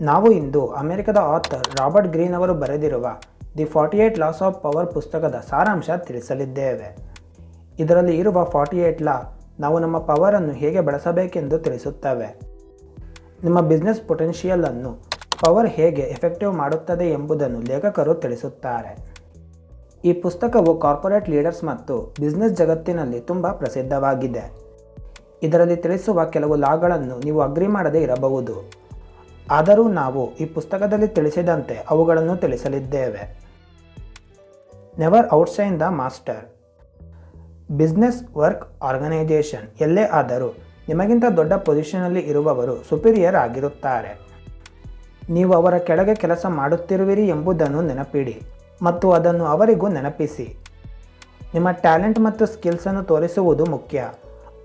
ನಾವು ಇಂದು ಅಮೆರಿಕದ author Robert green ಅವರು ಬರೆದಿರುವ the forty eight laws of power ಪುಸ್ತಕದ ಸಾರಾಂಶ ತಿಳಿಸಲಿದ್ದೇವೆ. ಇದರಲ್ಲಿ ಇರುವ ಫಾರ್ಟಿ ಏಟ್ ಲಾ ನಾವು ನಮ್ಮ ಪವರನ್ನು ಹೇಗೆ ಬಳಸಬೇಕೆಂದು ತಿಳಿಸುತ್ತವೆ. ನಿಮ್ಮ ಬಿಸ್ನೆಸ್ ಪೊಟೆನ್ಷಿಯಲನ್ನು ಪವರ್ ಹೇಗೆ ಎಫೆಕ್ಟಿವ್ ಮಾಡುತ್ತದೆ ಎಂಬುದನ್ನು ಲೇಖಕರು ತಿಳಿಸುತ್ತಾರೆ. ಈ ಪುಸ್ತಕವು ಕಾರ್ಪೊರೇಟ್ ಲೀಡರ್ಸ್ ಮತ್ತು ಬಿಸ್ನೆಸ್ ಜಗತ್ತಿನಲ್ಲಿ ತುಂಬ ಪ್ರಸಿದ್ಧವಾಗಿದೆ. ಇದರಲ್ಲಿ ತಿಳಿಸುವ ಕೆಲವು ಲಾಗಳನ್ನು ನೀವು ಅಗ್ರಿ ಮಾಡದೇ ಇರಬಹುದು. ಆದರೂ ನಾವು ಈ ಪುಸ್ತಕದಲ್ಲಿ ತಿಳಿಸಿದಂತೆ ಅವುಗಳನ್ನು ತಿಳಿಸಲಿದ್ದೇವೆ. Never outshine the master business work organisation ಎಲ್ಲೇ ಆದರೂ ನಿಮಗಿಂತ ದೊಡ್ಡ ಪೊಸಿಷನಲ್ಲಿ ಇರುವವರು ಸುಪೀರಿಯರ್ ಆಗಿರುತ್ತಾರೆ. ನೀವು ಅವರ ಕೆಳಗೆ ಕೆಲಸ ಮಾಡುತ್ತಿರುವಿರಿ ಎಂಬುದನ್ನು ನೆನಪಿಡಿ ಮತ್ತು ಅದನ್ನು ಅವರಿಗೂ ನೆನಪಿಸಿ. ನಿಮ್ಮ ಟ್ಯಾಲೆಂಟ್ ಮತ್ತು ಸ್ಕಿಲ್ಸನ್ನು ತೋರಿಸುವುದು ಮುಖ್ಯ,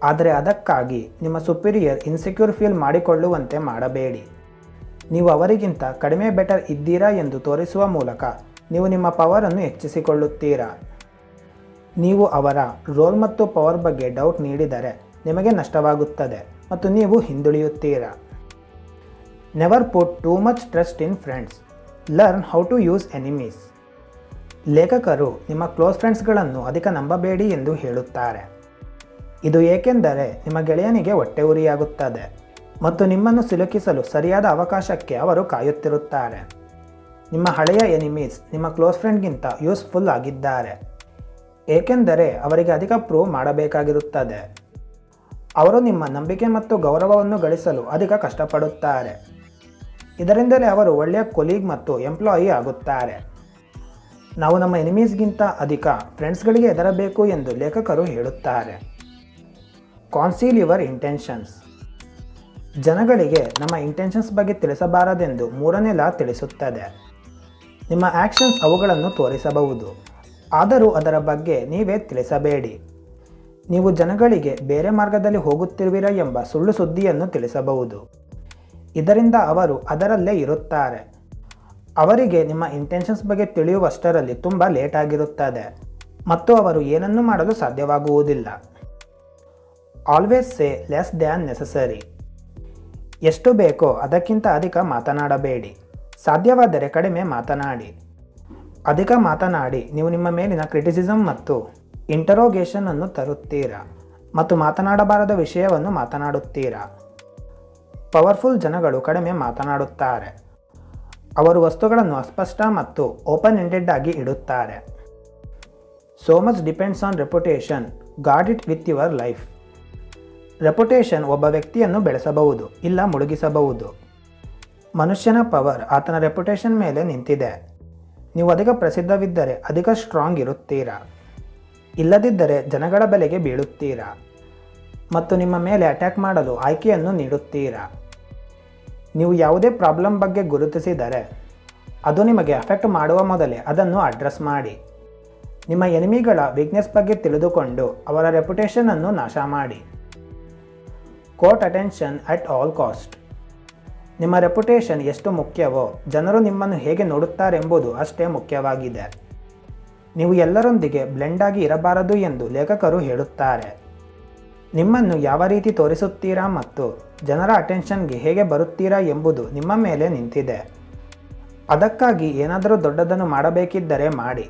ಆದರೆ ಅದಕ್ಕಾಗಿ ನಿಮ್ಮ ಸುಪೀರಿಯರ್ ಇನ್ಸೆಕ್ಯೂರ್ ಫೀಲ್ ಮಾಡಿಕೊಳ್ಳುವಂತೆ ಮಾಡಬೇಡಿ. ನೀವು ಅವರಿಗಿಂತ ಕಡಿಮೆ ಬೆಟರ್ ಇದ್ದೀರಾ ಎಂದು ತೋರಿಸುವ ಮೂಲಕ ನೀವು ನಿಮ್ಮ ಪವರನ್ನು ಹೆಚ್ಚಿಸಿಕೊಳ್ಳುತ್ತೀರಾ? ನೀವು ಅವರ ರೋಲ್ ಮತ್ತು ಪವರ್ ಬಗ್ಗೆ ಡೌಟ್ ನೀಡಿದರೆ ನಿಮಗೆ ನಷ್ಟವಾಗುತ್ತದೆ ಮತ್ತು ನೀವು ಹಿಂದುಳಿಯುತ್ತೀರಾ? Never put too much trust in friends learn how to use enemies ಲೇಖಕರು ನಿಮ್ಮ ಕ್ಲೋಸ್ ಫ್ರೆಂಡ್ಸ್ಗಳನ್ನು ಅಧಿಕ ನಂಬಬೇಡಿ ಎಂದು ಹೇಳುತ್ತಾರೆ. ಇದು ಏಕೆಂದರೆ ನಿಮ್ಮ ಗೆಳೆಯನಿಗೆ ಹೊಟ್ಟೆ ಉರಿಯಾಗುತ್ತದೆ. ಮತ್ತು ನಿಮ್ಮನ್ನು ಸಿಲುಕಿಸಲು ಸರಿಯಾದ ಅವಕಾಶಕ್ಕೆ ಅವರು ಕಾಯುತ್ತಿರುತ್ತಾರೆ. ನಿಮ್ಮ ಹಳೆಯ ಎನಿಮೀಸ್ ನಿಮ್ಮ ಕ್ಲೋಸ್ ಫ್ರೆಂಡ್ಗಿಂತ ಯೂಸ್ಫುಲ್ ಆಗಿದ್ದಾರೆ. ಏಕೆಂದರೆ ಅವರಿಗೆ ಅಧಿಕ ಪ್ರೂವ್ ಮಾಡಬೇಕಾಗಿರುತ್ತದೆ. ಅವರು ನಿಮ್ಮ ನಂಬಿಕೆ ಮತ್ತು ಗೌರವವನ್ನು ಗಳಿಸಲು ಅಧಿಕ ಕಷ್ಟಪಡುತ್ತಾರೆ. ಇದರಿಂದಲೇ ಅವರು ಒಳ್ಳೆಯ ಕೊಲೀಗ್ ಮತ್ತು ಎಂಪ್ಲಾಯಿ ಆಗುತ್ತಾರೆ. ನಾವು ನಮ್ಮ ಎನಿಮೀಸ್ಗಿಂತ ಅಧಿಕ ಫ್ರೆಂಡ್ಸ್ಗಳಿಗೆ ಹೆದರಬೇಕು ಎಂದು ಲೇಖಕರು ಹೇಳುತ್ತಾರೆ. ಕಾನ್ಸೀಲ್ ಯುವರ್ ಇಂಟೆನ್ಷನ್ಸ್ ಜನಗಳಿಗೆ ನಮ್ಮ ಇಂಟೆನ್ಷನ್ಸ್ ಬಗ್ಗೆ ತಿಳಿಸಬಾರದೆಂದು ಮೂರನೇ ಲಾ ತಿಳಿಸುತ್ತದೆ. ನಿಮ್ಮ ಆ್ಯಕ್ಷನ್ಸ್ ಅವುಗಳನ್ನು ತೋರಿಸಬಹುದು. ಆದರೂ ಅದರ ಬಗ್ಗೆ ನೀವೇ ತಿಳಿಸಬೇಡಿ. ನೀವು ಜನಗಳಿಗೆ ಬೇರೆ ಮಾರ್ಗದಲ್ಲಿ ಹೋಗುತ್ತಿರುವಿರ ಎಂಬ ಸುಳ್ಳು ಸುದ್ದಿಯನ್ನು ತಿಳಿಸಬಹುದು. ಇದರಿಂದ ಅವರು ಅದರಲ್ಲೇ ಇರುತ್ತಾರೆ. ಅವರಿಗೆ ನಿಮ್ಮ ಇಂಟೆನ್ಷನ್ಸ್ ಬಗ್ಗೆ ತಿಳಿಯುವಷ್ಟರಲ್ಲಿ ತುಂಬ ಲೇಟ್ ಆಗಿರುತ್ತದೆ. ಮತ್ತು ಅವರು ಏನನ್ನೂ ಮಾಡಲು ಸಾಧ್ಯವಾಗುವುದಿಲ್ಲ. Always say less than necessary ಎಷ್ಟು ಬೇಕೋ ಅದಕ್ಕಿಂತ ಅಧಿಕ ಮಾತನಾಡಬೇಡಿ. ಸಾಧ್ಯವಾದರೆ ಕಡಿಮೆ ಮಾತನಾಡಿ. ಅಧಿಕ ಮಾತನಾಡಿ, ನೀವು ನಿಮ್ಮ ಮೇಲಿನ ಕ್ರಿಟಿಸಿಸಮ್ ಮತ್ತು ಇಂಟರೋಗೇಷನ್ ಅನ್ನು ತರುತ್ತೀರಾ? ಮತ್ತು ಮಾತನಾಡಬಾರದ ವಿಷಯವನ್ನು ಮಾತನಾಡುತ್ತೀರಾ? ಪವರ್ಫುಲ್ ಜನಗಳು ಕಡಿಮೆ ಮಾತನಾಡುತ್ತಾರೆ. ಅವರು ವಸ್ತುಗಳನ್ನು ಅಸ್ಪಷ್ಟ ಮತ್ತು ಓಪನ್ ಎಂಡೆಡ್ ಆಗಿ ಇಡುತ್ತಾರೆ. So much depends on reputation guard it with your life reputation ಒಬ್ಬ ವ್ಯಕ್ತಿಯನ್ನು ಬೆಳೆಸಬಹುದು ಇಲ್ಲ ಮುಳುಗಿಸಬಹುದು. ಮನುಷ್ಯನ ಪವರ್ ಆತನ ರೆಪುಟೇಷನ್ ಮೇಲೆ ನಿಂತಿದೆ. ನೀವು ಅಧಿಕ ಪ್ರಸಿದ್ಧವಿದ್ದರೆ ಅಧಿಕ ಸ್ಟ್ರಾಂಗ್ ಇರುತ್ತೀರಾ? ಇಲ್ಲದಿದ್ದರೆ ಜನಗಳ ಬೆಲೆಗೆ ಬೀಳುತ್ತೀರಾ? ಮತ್ತು ನಿಮ್ಮ ಮೇಲೆ ಅಟ್ಯಾಕ್ ಮಾಡಲು ಆಯ್ಕೆಯನ್ನು ನೀಡುತ್ತೀರಾ? ನೀವು ಯಾವುದೇ ಪ್ರಾಬ್ಲಮ್ ಬಗ್ಗೆ ಗುರುತಿಸಿದರೆ ಅದು ನಿಮಗೆ ಅಫೆಕ್ಟ್ ಮಾಡುವ ಮೊದಲೇ ಅದನ್ನು ಅಡ್ರೆಸ್ ಮಾಡಿ. ನಿಮ್ಮ ಎನಿಮಿಗಳ ವೀಕ್ನೆಸ್ ಬಗ್ಗೆ ತಿಳಿದುಕೊಂಡು ಅವರ ರೆಪುಟೇಷನನ್ನು ನಾಶ ಮಾಡಿ. Court attention at all cost ನಿಮ್ಮ ರೆಪುಟೇಷನ್ ಎಷ್ಟು ಮುಖ್ಯವೋ, ಜನರು ನಿಮ್ಮನ್ನು ಹೇಗೆ ನೋಡುತ್ತಾರೆಂಬುದು ಅಷ್ಟೇ ಮುಖ್ಯವಾಗಿದೆ. ನೀವು ಎಲ್ಲರೊಂದಿಗೆ ಬ್ಲೆಂಡ್ ಆಗಿ ಇರಬಾರದು ಎಂದು ಲೇಖಕರು ಹೇಳುತ್ತಾರೆ. ನಿಮ್ಮನ್ನು ಯಾವ ರೀತಿ ತೋರಿಸುತ್ತೀರಾ ಮತ್ತು ಜನರ ಅಟೆನ್ಷನ್ಗೆ ಹೇಗೆ ಬರುತ್ತೀರಾ ಎಂಬುದು ನಿಮ್ಮ ಮೇಲೆ ನಿಂತಿದೆ. ಅದಕ್ಕಾಗಿ ಏನಾದರೂ ದೊಡ್ಡದನ್ನು ಮಾಡಬೇಕಿದ್ದರೆ ಮಾಡಿ.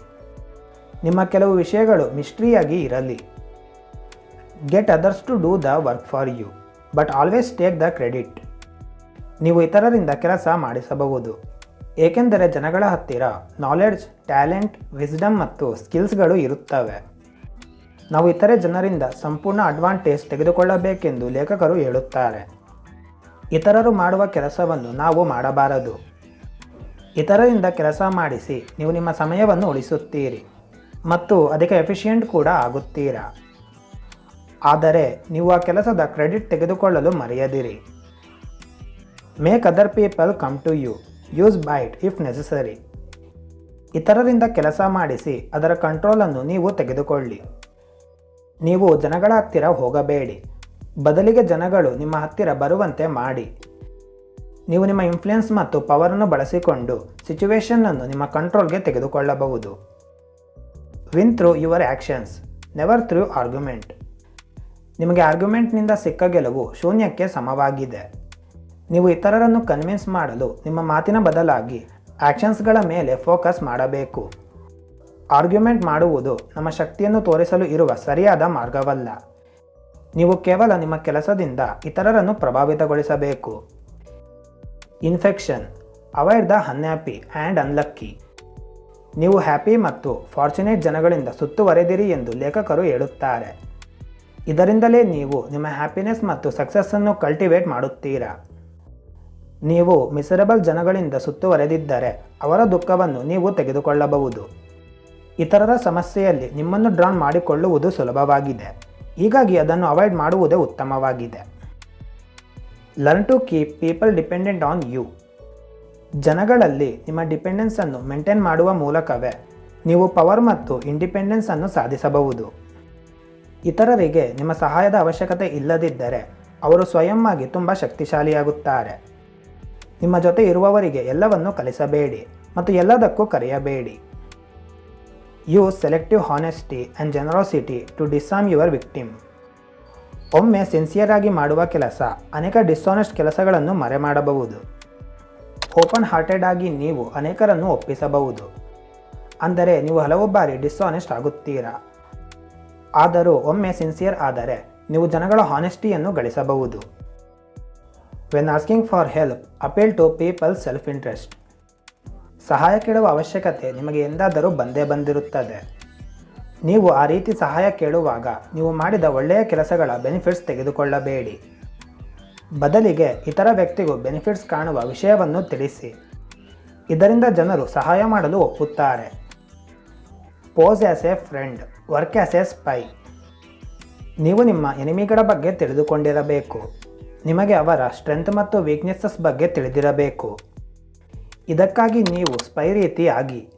ನಿಮ್ಮ ಕೆಲವು ವಿಷಯಗಳು ಮಿಸ್ಟ್ರಿಯಾಗಿ ಇರಲಿ. Get others to do the work for you but always take the credit ನೀವು ಇತರರಿಂದ ಕೆಲಸ ಮಾಡಿಸಬಹುದು. ಏಕೆಂದರೆ ಜನಗಳ ಹತ್ತಿರ ನಾಲೆಡ್ಜ್ ಟ್ಯಾಲೆಂಟ್ ವಿಸ್ಡಮ್ ಮತ್ತು ಸ್ಕಿಲ್ಸ್ಗಳು ಇರುತ್ತವೆ. ನಾವು ಇತರೆ ಜನರಿಂದ ಸಂಪೂರ್ಣ ಅಡ್ವಾಂಟೇಜ್ ತೆಗೆದುಕೊಳ್ಳಬೇಕೆಂದು ಲೇಖಕರು ಹೇಳುತ್ತಾರೆ. ಇತರರು ಮಾಡುವ ಕೆಲಸವನ್ನು ನಾವು ಮಾಡಬಾರದು. ಇತರರಿಂದ ಕೆಲಸ ಮಾಡಿಸಿ ನೀವು ನಿಮ್ಮ ಸಮಯವನ್ನು ಉಳಿಸುತ್ತೀರಿ. ಮತ್ತು ಅಧಿಕ ಎಫಿಷಿಯೆಂಟ್ ಕೂಡ ಆಗುತ್ತೀರಾ? ಆದರೆ ನೀವು ಆ ಕೆಲಸದ ಕ್ರೆಡಿಟ್ ತೆಗೆದುಕೊಳ್ಳಲು ಮರೆಯದಿರಿ. Make other people come to you use bait if necessary ಇತರರಿಂದ ಕೆಲಸ ಮಾಡಿಸಿ, ಅದರ ಕಂಟ್ರೋಲನ್ನು ನೀವು ತೆಗೆದುಕೊಳ್ಳಿ. ನೀವು ಜನಗಳ ಹತ್ತಿರ ಹೋಗಬೇಡಿ. ಬದಲಿಗೆ ಜನಗಳು ನಿಮ್ಮ ಹತ್ತಿರ ಬರುವಂತೆ ಮಾಡಿ. ನೀವು ನಿಮ್ಮ ಇನ್ಫ್ಲುಯೆನ್ಸ್ ಮತ್ತು ಪವರನ್ನು ಬಳಸಿಕೊಂಡು ಸಿಚುವೇಶನ್ನನ್ನು ನಿಮ್ಮ ಕಂಟ್ರೋಲ್ಗೆ ತೆಗೆದುಕೊಳ್ಳಬಹುದು. Win through your actions never through argument ನಿಮಗೆ ಆರ್ಗ್ಯುಮೆಂಟ್ನಿಂದ ಸಿಕ್ಕ ಗೆಲುವು ಶೂನ್ಯಕ್ಕೆ ಸಮವಾಗಿದೆ. ನೀವು ಇತರರನ್ನು ಕನ್ವಿನ್ಸ್ ಮಾಡಲು ನಿಮ್ಮ ಮಾತಿನ ಬದಲಾಗಿ ಆ್ಯಕ್ಷನ್ಸ್ಗಳ ಮೇಲೆ ಫೋಕಸ್ ಮಾಡಬೇಕು. ಆರ್ಗ್ಯುಮೆಂಟ್ ಮಾಡುವುದು ನಮ್ಮ ಶಕ್ತಿಯನ್ನು ತೋರಿಸಲು ಇರುವ ಸರಿಯಾದ ಮಾರ್ಗವಲ್ಲ. ನೀವು ಕೇವಲ ನಿಮ್ಮ ಕೆಲಸದಿಂದ ಇತರರನ್ನು ಪ್ರಭಾವಿತಗೊಳಿಸಬೇಕು. Infection, avoid the unhappy and unlucky. ನೀವು ಹ್ಯಾಪಿ ಮತ್ತು ಫಾರ್ಚುನೇಟ್ ಜನಗಳಿಂದ ಸುತ್ತುವರೆದಿರಿ ಎಂದು ಲೇಖಕರು ಹೇಳುತ್ತಾರೆ. ಇದರಿಂದಲೇ ನೀವು ನಿಮ್ಮ ಹ್ಯಾಪಿನೆಸ್ ಮತ್ತು ಸಕ್ಸಸ್ಸನ್ನು ಕಲ್ಟಿವೇಟ್ ಮಾಡುತ್ತೀರಾ? ನೀವು ಮಿಸರಬಲ್ ಜನಗಳಿಂದ ಸುತ್ತುವರೆದಿದ್ದರೆ ಅವರ ದುಃಖವನ್ನು ನೀವು ತೆಗೆದುಕೊಳ್ಳಬಹುದು. ಇತರರ ಸಮಸ್ಯೆಯಲ್ಲಿ ನಿಮ್ಮನ್ನು ಡ್ರಾನ್ ಮಾಡಿಕೊಳ್ಳುವುದು ಸುಲಭವಾಗಿದೆ. ಹೀಗಾಗಿ ಅದನ್ನು ಅವಾಯ್ಡ್ ಮಾಡುವುದೇ ಉತ್ತಮವಾಗಿದೆ. Learn to keep people dependent on you ಜನಗಳಲ್ಲಿ ನಿಮ್ಮ ಡಿಪೆಂಡೆನ್ಸನ್ನು ಮೇಂಟೈನ್ ಮಾಡುವ ಮೂಲಕವೇ ನೀವು ಪವರ್ ಮತ್ತು ಇಂಡಿಪೆಂಡೆನ್ಸನ್ನು ಸಾಧಿಸಬಹುದು. ಇತರರಿಗೆ ನಿಮ್ಮ ಸಹಾಯದ ಅವಶ್ಯಕತೆ ಇಲ್ಲದಿದ್ದರೆ ಅವರು ಸ್ವಯಂವಾಗಿ ತುಂಬ ಶಕ್ತಿಶಾಲಿಯಾಗುತ್ತಾರೆ. ನಿಮ್ಮ ಜೊತೆ ಇರುವವರಿಗೆ ಎಲ್ಲವನ್ನು ಕಲಿಸಬೇಡಿ ಮತ್ತು ಎಲ್ಲದಕ್ಕೂ ಕರೆಯಬೇಡಿ. Use selective honesty and generosity to disarm your victim ಒಮ್ಮೆ ಸಿನ್ಸಿಯರ್ ಆಗಿ ಮಾಡುವ ಕೆಲಸ ಅನೇಕ ಡಿಸ್ಆನೆಸ್ಟ್ ಕೆಲಸಗಳನ್ನು ಮರೆ ಮಾಡಬಹುದು ಓಪನ್ ಹಾರ್ಟೆಡ್ ಆಗಿ ನೀವು ಅನೇಕರನ್ನು ಒಪ್ಪಿಸಬಹುದು. ಅಂದರೆ ನೀವು ಹಲವು ಬಾರಿ ಡಿಸ್ಆನೆಸ್ಟ್ ಆಗುತ್ತೀರಾ? ಆದರೂ ಒಮ್ಮೆ ಸಿನ್ಸಿಯರ್ ಆದರೆ, ನೀವು ಜನಗಳ ಹಾನೆಸ್ಟಿಯನ್ನು ಗಳಿಸಬಹುದು. When asking for help appeal to people self interest ಸಹಾಯ ಕೇಳುವ ಅವಶ್ಯಕತೆ ನಿಮಗೆ ಎಂದಾದರೂ ಬಂದೇ ಬಂದಿರುತ್ತದೆ. ನೀವು ಆ ರೀತಿ ಸಹಾಯ ಕೇಳುವಾಗ ನೀವು ಮಾಡಿದ ಒಳ್ಳೆಯ ಕೆಲಸಗಳ ಬೆನಿಫಿಟ್ಸ್ ತೆಗೆದುಕೊಳ್ಳಬೇಡಿ. ಬದಲಿಗೆ ಇತರ ವ್ಯಕ್ತಿಗೂ ಬೆನಿಫಿಟ್ಸ್ ಕಾಣುವ ವಿಷಯವನ್ನು ತಿಳಿಸಿ. ಇದರಿಂದ ಜನರು ಸಹಾಯ ಮಾಡಲು ಒಪ್ಪುತ್ತಾರೆ. Pose as a friend work as a spy ನೀವು ನಿಮ್ಮ ಎನಿಮಿಗಳ ಬಗ್ಗೆ ತಿಳಿದುಕೊಂಡಿರಬೇಕು. ನಿಮಗೆ ಅವರ ಸ್ಟ್ರೆಂತ್ ಮತ್ತು ವೀಕ್ನೆಸ್ಸಸ್ ಬಗ್ಗೆ ತಿಳಿದಿರಬೇಕು. ಇದಕ್ಕಾಗಿ ನೀವು ಸ್ಪೈ ರೀತಿ ಆಗಿ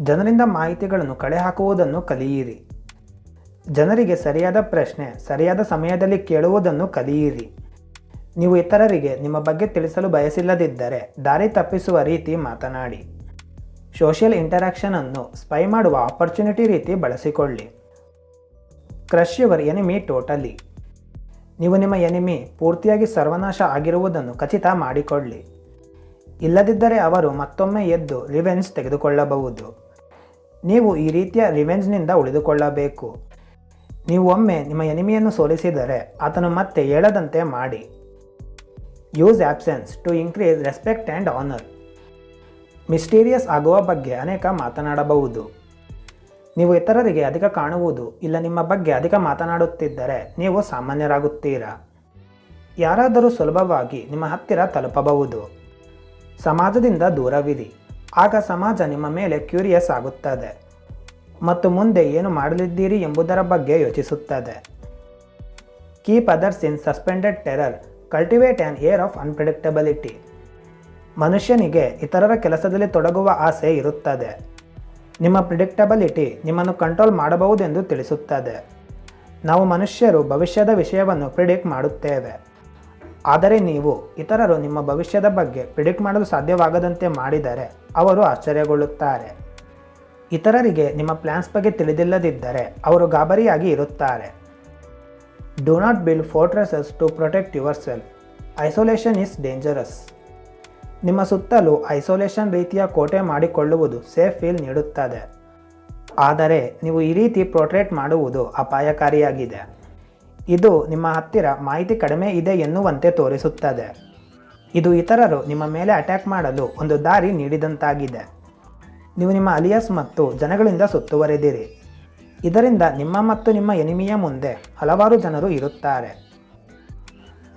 ಜನರಿಂದ ಮಾಹಿತಿಗಳನ್ನು ಕಳೆ ಹಾಕುವುದನ್ನು ಕಲಿಯಿರಿ. ಜನರಿಗೆ ಸರಿಯಾದ ಪ್ರಶ್ನೆ, ಸರಿಯಾದ ಸಮಯದಲ್ಲಿ ಕೇಳುವುದನ್ನು ಕಲಿಯಿರಿ. ನೀವು ಇತರರಿಗೆ ನಿಮ್ಮ ಬಗ್ಗೆ ತಿಳಿಸಲು ಬಯಸಿಲ್ಲದಿದ್ದರೆ ದಾರಿ ತಪ್ಪಿಸುವ ರೀತಿ ಮಾತನಾಡಿ. ಸೋಷಿಯಲ್ ಇಂಟರಾಕ್ಷನ್ ಅನ್ನು ಸ್ಪೈ ಮಾಡುವ ಆಪರ್ಚುನಿಟಿ ರೀತಿ ಬಳಸಿಕೊಳ್ಳಿ. ಕ್ರಶ್ ಯುವರ್ ಎನಿಮಿ ಟೋಟಲಿ ನೀವು ನಿಮ್ಮ ಎನಿಮಿ ಪೂರ್ತಿಯಾಗಿ ಸರ್ವನಾಶ ಆಗಿರುವುದನ್ನು ಖಚಿತ ಮಾಡಿಕೊಳ್ಳಿ. ಇಲ್ಲದಿದ್ದರೆ ಅವರು ಮತ್ತೊಮ್ಮೆ ಎದ್ದು ರಿವೆಂಜ್ ತೆಗೆದುಕೊಳ್ಳಬಹುದು. ನೀವು ಈ ರೀತಿಯ ರಿವೆಂಜ್ನಿಂದ ಉಳಿದುಕೊಳ್ಳಬೇಕು. ನೀವು ಒಮ್ಮೆ ನಿಮ್ಮ ಎನಿಮಿಯನ್ನು ಸೋಲಿಸಿದರೆ ಆತನು ಮತ್ತೆ ಹೇಳದಂತೆ ಮಾಡಿ. Use absence to increase respect and honour mysterious ಆಗುವ ಬಗ್ಗೆ ಅನೇಕ ಮಾತನಾಡಬಹುದು. ನೀವು ಇತರರಿಗೆ ಅಧಿಕ ಕಾಣುವುದು ಇಲ್ಲ ನಿಮ್ಮ ಬಗ್ಗೆ ಅಧಿಕ ಮಾತನಾಡುತ್ತಿದ್ದರೆ ನೀವು ಸಾಮಾನ್ಯರಾಗುತ್ತೀರಾ? ಯಾರಾದರೂ ಸುಲಭವಾಗಿ ನಿಮ್ಮ ಹತ್ತಿರ ತಲುಪಬಹುದು. ಸಮಾಜದಿಂದ ದೂರವಿರಿ. ಆಗ ಸಮಾಜ ನಿಮ್ಮ ಮೇಲೆ ಕ್ಯೂರಿಯಸ್ ಆಗುತ್ತದೆ. ಮತ್ತು ಮುಂದೆ ಏನು ಮಾಡಲಿದ್ದೀರಿ ಎಂಬುದರ ಬಗ್ಗೆ ಯೋಚಿಸುತ್ತದೆ. Keep others in suspended terror cultivate an air of unpredictability ಮನುಷ್ಯನಿಗೆ ಇತರರ ಕೆಲಸದಲ್ಲಿ ತೊಡಗುವ ಆಸೆ ಇರುತ್ತದೆ. ನಿಮ್ಮ ಪ್ರಿಡಿಕ್ಟಬಿಲಿಟಿ ನಿಮ್ಮನ್ನು ಕಂಟ್ರೋಲ್ ಮಾಡಬಹುದೆಂದು ತಿಳಿಸುತ್ತದೆ. ನಾವು ಮನುಷ್ಯರು ಭವಿಷ್ಯದ ವಿಷಯವನ್ನು ಪ್ರಿಡಿಕ್ಟ್ ಮಾಡುತ್ತೇವೆ. ಆದರೆ ನೀವು ಇತರರು ನಿಮ್ಮ ಭವಿಷ್ಯದ ಬಗ್ಗೆ ಪ್ರಿಡಿಕ್ಟ್ ಮಾಡಲು ಸಾಧ್ಯವಾಗದಂತೆ ಮಾಡಿದರೆ ಅವರು ಆಶ್ಚರ್ಯಗೊಳ್ಳುತ್ತಾರೆ. ಇತರರಿಗೆ ನಿಮ್ಮ ಪ್ಲ್ಯಾನ್ಸ್ ಬಗ್ಗೆ ತಿಳಿದಿಲ್ಲದಿದ್ದರೆ ಅವರು ಗಾಬರಿಯಾಗಿ ಇರುತ್ತಾರೆ. Do not build fortresses to protect yourself isolation is dangerous ನಿಮ್ಮ ಸುತ್ತಲೂ ಐಸೋಲೇಷನ್ ರೀತಿಯ ಕೋಟೆ ಮಾಡಿಕೊಳ್ಳುವುದು ಸೇಫ್ ಫೀಲ್ ನೀಡುತ್ತದೆ. ಆದರೆ ನೀವು ಈ ರೀತಿ ಪ್ರೊಟ್ರೇಟ್ ಮಾಡುವುದು ಅಪಾಯಕಾರಿಯಾಗಿದೆ. ಇದು ನಿಮ್ಮ ಹತ್ತಿರ ಮಾಹಿತಿ ಕಡಿಮೆ ಇದೆ ಎನ್ನುವಂತೆ ತೋರಿಸುತ್ತದೆ. ಇದು ಇತರರು ನಿಮ್ಮ ಮೇಲೆ ಅಟ್ಯಾಕ್ ಮಾಡಲು ಒಂದು ದಾರಿ ನೀಡಿದಂತಾಗಿದೆ. ನೀವು ನಿಮ್ಮ ಅಲಿಯಸ್ ಮತ್ತು ಜನಗಳಿಂದ ಸುತ್ತುವರೆದಿರಿ. ಇದರಿಂದ ನಿಮ್ಮ ಮತ್ತು ನಿಮ್ಮ ಎನಿಮಿಯ ಮುಂದೆ ಹಲವಾರು ಜನರು ಇರುತ್ತಾರೆ.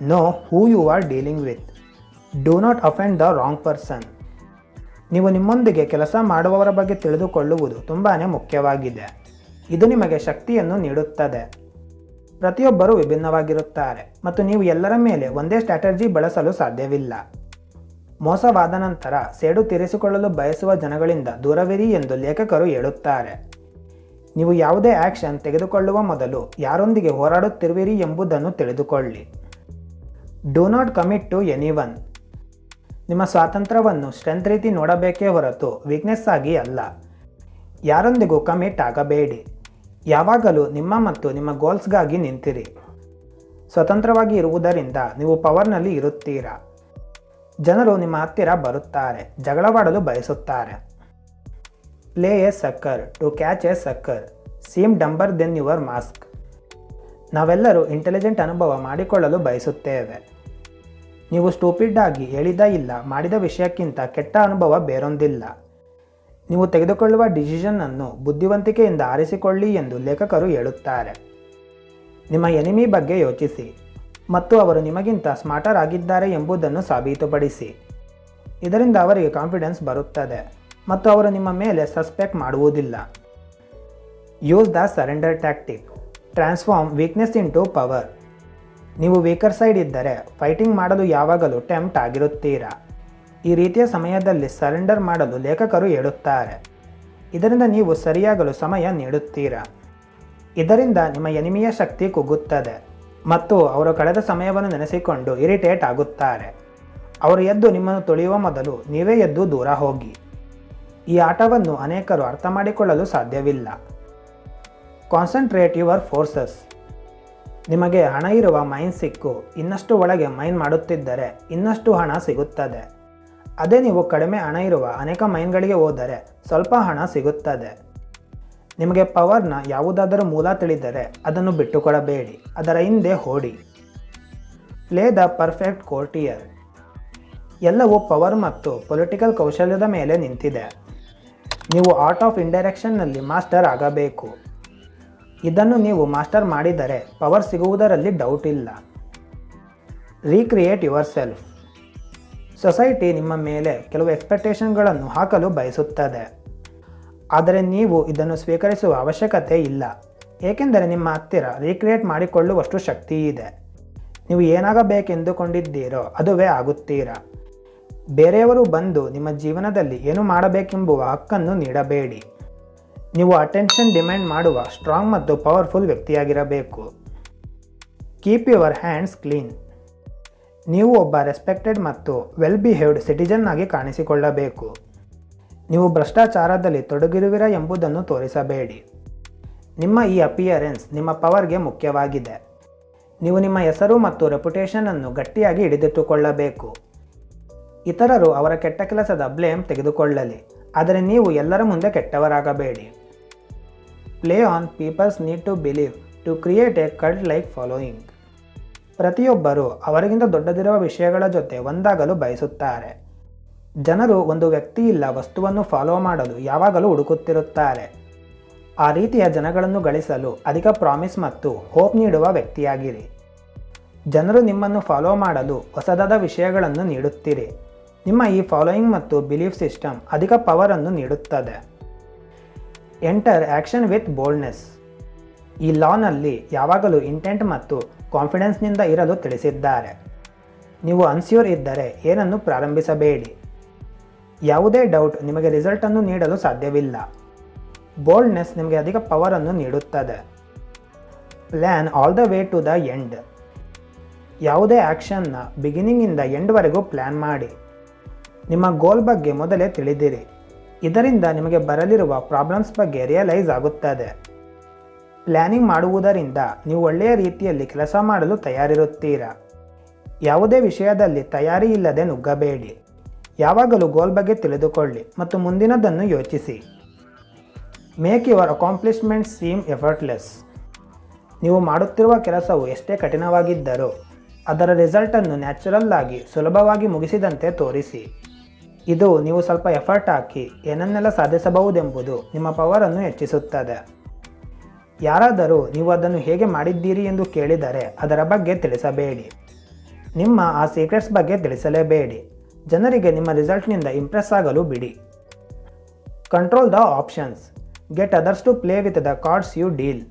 Know who you are dealing with. Do not offend the wrong person ನೀವು ನಿಮ್ಮೊಂದಿಗೆ ಕೆಲಸ ಮಾಡುವವರ ಬಗ್ಗೆ ತಿಳಿದುಕೊಳ್ಳುವುದು ತುಂಬಾ ಮುಖ್ಯವಾಗಿದೆ. ಇದು ನಿಮಗೆ ಶಕ್ತಿಯನ್ನು ನೀಡುತ್ತದೆ. ಪ್ರತಿಯೊಬ್ಬರೂ ವಿಭಿನ್ನವಾಗಿರುತ್ತಾರೆ ಮತ್ತು ನೀವು ಎಲ್ಲರ ಮೇಲೆ ಒಂದೇ ಸ್ಟ್ರಾಟಜಿ ಬಳಸಲು ಸಾಧ್ಯವಿಲ್ಲ. ಮೋಸವಾದ ನಂತರ ಸೇಡು ತೀರಿಸಿಕೊಳ್ಳಲು ಬಯಸುವ ಜನಗಳಿಂದ ದೂರವಿರಿ ಎಂದು ಲೇಖಕರು ಹೇಳುತ್ತಾರೆ. ನೀವು ಯಾವುದೇ ಆ್ಯಕ್ಷನ್ ತೆಗೆದುಕೊಳ್ಳುವ ಮೊದಲು ಯಾರೊಂದಿಗೆ ಹೋರಾಡುತ್ತಿರುವಿರಿ ಎಂಬುದನ್ನು ತಿಳಿದುಕೊಳ್ಳಿ. Do not commit to anyone ನಿಮ್ಮ ಸ್ವಾತಂತ್ರ್ಯವನ್ನು ಸ್ಟ್ರೆಂತ್ ರೀತಿ ನೋಡಬೇಕೇ ಹೊರತು ವೀಕ್ನೆಸ್ ಆಗಿ ಅಲ್ಲ. ಯಾರೊಂದಿಗೂ ಕಮಿಟ್ ಆಗಬೇಡಿ. ಯಾವಾಗಲೂ ನಿಮ್ಮ ಮತ್ತು ನಿಮ್ಮ ಗೋಲ್ಸ್ಗಾಗಿ ನಿಂತಿರಿ. ಸ್ವತಂತ್ರವಾಗಿ ಇರುವುದರಿಂದ ನೀವು ಪವರ್ನಲ್ಲಿ ಇರುತ್ತೀರಾ. ಜನರು ನಿಮ್ಮ ಹತ್ತಿರ ಬರುತ್ತಾರೆ, ಜಗಳವಾಡಲು ಬಯಸುತ್ತಾರೆ. Play a sucker to catch a sucker seem dumber than your mask ನಾವೆಲ್ಲರೂ ಇಂಟೆಲಿಜೆಂಟ್ ಅನುಭವ ಮಾಡಿಕೊಳ್ಳಲು ಬಯಸುತ್ತೇವೆ. ನೀವು ಸ್ಟೂಪಿಡ್ ಆಗಿ ಹೇಳಿದ ಇಲ್ಲ, ಮಾಡಿದ ವಿಷಯಕ್ಕಿಂತ ಕೆಟ್ಟ ಅನುಭವ ಬೇರೊಂದಿಲ್ಲ. ನೀವು ತೆಗೆದುಕೊಳ್ಳುವ ಡಿಸಿಷನನ್ನು ಬುದ್ಧಿವಂತಿಕೆಯಿಂದ ಆರಿಸಿಕೊಳ್ಳಿ ಎಂದು ಲೇಖಕರು ಹೇಳುತ್ತಾರೆ. ನಿಮ್ಮ ಎನಿಮಿ ಬಗ್ಗೆ ಯೋಚಿಸಿ, ಮತ್ತು ಅವರು ನಿಮಗಿಂತ ಸ್ಮಾರ್ಟರ್ ಆಗಿದ್ದಾರೆ ಎಂಬುದನ್ನು ಸಾಬೀತುಪಡಿಸಿ. ಇದರಿಂದ ಅವರಿಗೆ ಕಾನ್ಫಿಡೆನ್ಸ್ ಬರುತ್ತದೆ, ಮತ್ತು ಅವರು ನಿಮ್ಮ ಮೇಲೆ ಸಸ್ಪೆಕ್ಟ್ ಮಾಡುವುದಿಲ್ಲ. Use the surrender tactic transform weakness into power ನೀವು ವೀಕರ್ ಸೈಡ್ ಇದ್ದರೆ ಫೈಟಿಂಗ್ ಮಾಡಲು ಯಾವಾಗಲೂ ಟೆಂಪ್ಟ್ ಆಗಿರುತ್ತೀರಾ? ಈ ರೀತಿಯ ಸಮಯದಲ್ಲಿ ಸರೆಂಡರ್ ಮಾಡಲು ಲೇಖಕರು ಹೇಳುತ್ತಾರೆ. ಇದರಿಂದ ನೀವು ಸರಿಯಾಗಲು ಸಮಯ ನೀಡುತ್ತೀರಾ? ಇದರಿಂದ ನಿಮ್ಮ ಎನಿಮಿಯ ಶಕ್ತಿ ಕುಗ್ಗುತ್ತದೆ ಮತ್ತು ಅವರು ಕಳೆದ ಸಮಯವನ್ನು ನೆನೆಸಿಕೊಂಡು ಇರಿಟೇಟ್ ಆಗುತ್ತಾರೆ. ಅವರು ಎದ್ದು ನಿಮ್ಮನ್ನು ತೊಳೆಯುವ ಮೊದಲು ನೀವೇ ಎದ್ದು ದೂರ ಹೋಗಿ. ಈ ಆಟವನ್ನು ಅನೇಕರು ಅರ್ಥ ಮಾಡಿಕೊಳ್ಳಲು ಸಾಧ್ಯವಿಲ್ಲ. ಕಾನ್ಸಂಟ್ರೇಟ್ ಯುವರ್ ಫೋರ್ಸಸ್ ನಿಮಗೆ ಹಣ ಇರುವ ಮೈನ್ ಸಿಕ್ಕು, ಇನ್ನಷ್ಟು ಒಳಗೆ ಮೈನ್ ಮಾಡುತ್ತಿದ್ದರೆ ಇನ್ನಷ್ಟು ಹಣ ಸಿಗುತ್ತದೆ. ಅದೇ ನೀವು ಕಡಿಮೆ ಹಣ ಇರುವ ಅನೇಕ ಮೈನ್ಗಳಿಗೆ ಹೋದರೆ ಸ್ವಲ್ಪ ಹಣ ಸಿಗುತ್ತದೆ. ನಿಮಗೆ ಪವರ್ನ ಯಾವುದಾದರೂ ಮೂಲ ತಿಳಿದರೆ ಅದನ್ನು ಬಿಟ್ಟುಕೊಡಬೇಡಿ, ಅದರ ಹಿಂದೆ ಓಡಿ. Play the perfect courtier. ಎಲ್ಲವೂ ಪವರ್ ಮತ್ತು ಪೊಲಿಟಿಕಲ್ ಕೌಶಲ್ಯದ ಮೇಲೆ ನಿಂತಿದೆ. ನೀವು ಆರ್ಟ್ ಆಫ್ ಇಂಡೈರೆಕ್ಷನ್ನಲ್ಲಿ ಮಾಸ್ಟರ್ ಆಗಬೇಕು. ಇದನ್ನು ನೀವು ಮಾಸ್ಟರ್ ಮಾಡಿದರೆ ಪವರ್ ಸಿಗುವುದರಲ್ಲಿ ಡೌಟ್ ಇಲ್ಲ. ರೀಕ್ರಿಯೇಟ್ ಯುವರ್ ಸೆಲ್ಫ್ ಸೊಸೈಟಿ ನಿಮ್ಮ ಮೇಲೆ ಕೆಲವು ಎಕ್ಸ್ಪೆಕ್ಟೇಷನ್ಗಳನ್ನು ಹಾಕಲು ಬಯಸುತ್ತದೆ. ಆದರೆ ನೀವು ಇದನ್ನು ಸ್ವೀಕರಿಸುವ ಅವಶ್ಯಕತೆ ಇಲ್ಲ. ಏಕೆಂದರೆ ನಿಮ್ಮ ಹತ್ತಿರ ರೀಕ್ರಿಯೇಟ್ ಮಾಡಿಕೊಳ್ಳುವಷ್ಟು ಶಕ್ತಿ ಇದೆ. ನೀವು ಏನಾಗಬೇಕೆಂದುಕೊಂಡಿದ್ದೀರೋ ಅದುವೇ ಆಗುತ್ತೀರಾ. ಬೇರೆಯವರು ಬಂದು ನಿಮ್ಮ ಜೀವನದಲ್ಲಿ ಏನು ಮಾಡಬೇಕೆಂಬುವ ಹಕ್ಕನ್ನು ನೀಡಬೇಡಿ. ನೀವು ಅಟೆನ್ಷನ್ ಡಿಮ್ಯಾಂಡ್ ಮಾಡುವ ಸ್ಟ್ರಾಂಗ್ ಮತ್ತು ಪವರ್ಫುಲ್ ವ್ಯಕ್ತಿಯಾಗಿರಬೇಕು. ಕೀಪ್ ಯುವರ್ ಹ್ಯಾಂಡ್ಸ್ ಕ್ಲೀನ್ ನೀವು ಒಬ್ಬ ರೆಸ್ಪೆಕ್ಟೆಡ್ ಮತ್ತು ವೆಲ್ ಬಿಹೇವ್ಡ್ ಸಿಟಿಜನ್ ಆಗಿ ಕಾಣಿಸಿಕೊಳ್ಳಬೇಕು. ನೀವು ಭ್ರಷ್ಟಾಚಾರದಲ್ಲಿ ತೊಡಗಿರುವಿರ ಎಂಬುದನ್ನು ತೋರಿಸಬೇಡಿ. ನಿಮ್ಮ ಈ ಅಪಿಯರೆನ್ಸ್ ನಿಮ್ಮ ಪವರ್ಗೆ ಮುಖ್ಯವಾಗಿದೆ. ನೀವು ನಿಮ್ಮ ಹೆಸರು ಮತ್ತು ರೆಪ್ಯುಟೇಷನ್ ಅನ್ನು ಗಟ್ಟಿಯಾಗಿ ಹಿಡಿದಿಟ್ಟುಕೊಳ್ಳಬೇಕು. ಇತರರು ಅವರ ಕೆಟ್ಟ ಕೆಲಸದ ಬ್ಲೇಮ್ ತೆಗೆದುಕೊಳ್ಳಲಿ. ಆದರೆ ನೀವು ಎಲ್ಲರ ಮುಂದೆ ಕೆಟ್ಟವರಾಗಬೇಡಿ. Play on people's need to believe to create a cult like following ಪ್ರತಿಯೊಬ್ಬರು ಅವರಿಗಿಂತ ದೊಡ್ಡದಿರುವ ವಿಷಯಗಳ ಜೊತೆ ಒಂದಾಗಲು ಬಯಸುತ್ತಾರೆ. ಜನರು ಒಂದು ವ್ಯಕ್ತಿ ಇಲ್ಲ, ವಸ್ತುವನ್ನು ಫಾಲೋ ಮಾಡಲು ಯಾವಾಗಲೂ ಹುಡುಕುತ್ತಿರುತ್ತಾರೆ. ಆ ರೀತಿಯ ಜನಗಳನ್ನು ಗಳಿಸಲು ಅಧಿಕ ಪ್ರಾಮಿಸ್ ಮತ್ತು ಹೋಪ್ ನೀಡುವ ವ್ಯಕ್ತಿಯಾಗಿರಿ. ಜನರು ನಿಮ್ಮನ್ನು ಫಾಲೋ ಮಾಡಲು ಹೊಸದಾದ ವಿಷಯಗಳನ್ನು ನೀಡುತ್ತೀರಿ. ನಿಮ್ಮ ಈ ಫಾಲೋಯಿಂಗ್ ಮತ್ತು ಬಿಲೀಫ್ ಸಿಸ್ಟಮ್ ಅಧಿಕ ಪವರನ್ನು ನೀಡುತ್ತದೆ. ಎಂಟರ್ ಆ್ಯಕ್ಷನ್ ವಿತ್ ಬೋಲ್ಡ್ನೆಸ್ ಈ ಲಾನಲ್ಲಿ ಯಾವಾಗಲೂ ಇಂಟೆಂಟ್ ಮತ್ತು ಕಾನ್ಫಿಡೆನ್ಸ್ನಿಂದ ಇರಲು ತಿಳಿಸಿದ್ದಾರೆ. ನೀವು ಅನ್ಸ್ಯೂರ್ ಇದ್ದರೆ ಏನನ್ನು ಪ್ರಾರಂಭಿಸಬೇಡಿ. ಯಾವುದೇ ಡೌಟ್ ನಿಮಗೆ ರಿಸಲ್ಟನ್ನು ನೀಡಲು ಸಾಧ್ಯವಿಲ್ಲ. ಬೋಲ್ಡ್ನೆಸ್ ನಿಮಗೆ ಅಧಿಕ ಪವರನ್ನು ನೀಡುತ್ತದೆ. Plan all the way to the end ಯಾವುದೇ ಆ್ಯಕ್ಷನ್ನ ಬಿಗಿನಿಂಗಿಂದ ಎಂಡ್ವರೆಗೂ ಪ್ಲ್ಯಾನ್ ಮಾಡಿ. ನಿಮ್ಮ ಗೋಲ್ ಬಗ್ಗೆ ಮೊದಲೇ ತಿಳಿದಿರಿ. ಇದರಿಂದ ನಿಮಗೆ ಬರಲಿರುವ ಪ್ರಾಬ್ಲಮ್ಸ್ ಬಗ್ಗೆ ರಿಯಲೈಸ್ ಆಗುತ್ತದೆ. ಪ್ಲ್ಯಾನಿಂಗ್ ಮಾಡುವುದರಿಂದ ನೀವು ಒಳ್ಳೆಯ ರೀತಿಯಲ್ಲಿ ಕೆಲಸ ಮಾಡಲು ತಯಾರಿರುತ್ತೀರಾ? ಯಾವುದೇ ವಿಷಯದಲ್ಲಿ ತಯಾರಿ ಇಲ್ಲದೆ ನುಗ್ಗಬೇಡಿ. ಯಾವಾಗಲೂ ಗೋಲ್ ಬಗ್ಗೆ ತಿಳಿದುಕೊಳ್ಳಿ ಮತ್ತು ಮುಂದಿನದನ್ನು ಯೋಚಿಸಿ. Make your accomplishment seem effortless ನೀವು ಮಾಡುತ್ತಿರುವ ಕೆಲಸವು ಎಷ್ಟೇ ಕಠಿಣವಾಗಿದ್ದರೂ ಅದರ ರಿಸಲ್ಟನ್ನು ನ್ಯಾಚುರಲ್ ಆಗಿ ಸುಲಭವಾಗಿ ಮುಗಿಸಿದಂತೆ ತೋರಿಸಿ. ಇದು ನೀವು ಸ್ವಲ್ಪ ಎಫರ್ಟ್ ಹಾಕಿ ಏನನ್ನೆಲ್ಲ ಸಾಧಿಸಬಹುದೆಂಬುದು ನಿಮ್ಮ ಪವರನ್ನು ಹೆಚ್ಚಿಸುತ್ತದೆ. ಯಾರಾದರೂ ನೀವು ಅದನ್ನು ಹೇಗೆ ಮಾಡಿದ್ದೀರಿ ಎಂದು ಕೇಳಿದರೆ ಅದರ ಬಗ್ಗೆ ತಿಳಿಸಬೇಡಿ. ನಿಮ್ಮ ಆ ಸೀಕ್ರೆಟ್ಸ್ ಬಗ್ಗೆ ತಿಳಿಸಲೇಬೇಡಿ. ಜನರಿಗೆ ನಿಮ್ಮ ರಿಸಲ್ಟ್ನಿಂದ ಇಂಪ್ರೆಸ್ ಆಗಲು ಬಿಡಿ. Control the options get others to play with the cards you deal